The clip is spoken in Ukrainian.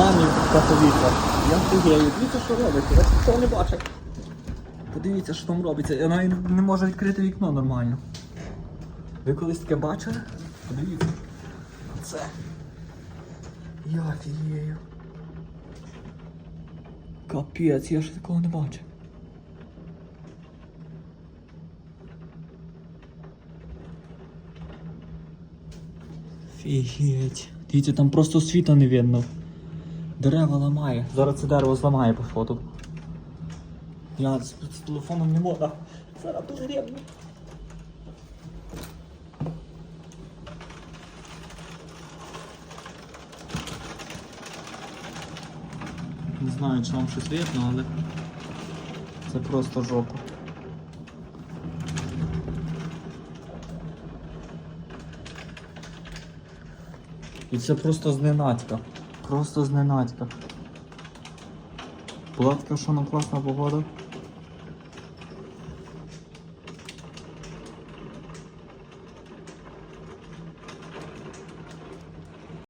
мамі та повітря. Я фігею. Дивіться, що робиться. Я цього не бачив. Подивіться, що там робиться. Я навіть не можу відкрити вікно нормально. Ви колись таке бачили? Подивіться. Це. Я фігею. Капець, я ж такого не бачив. Фігеть. Дивіться, там просто світа не видно. Дерева ламає. Зараз це дерево зламає по фото. Я з, телефоном не можу. Зараз потрібно. Не знаю, чи вам щось видно, але це просто жопа. І це просто зненацька. Просто зненацька. Була така, що на класна погода.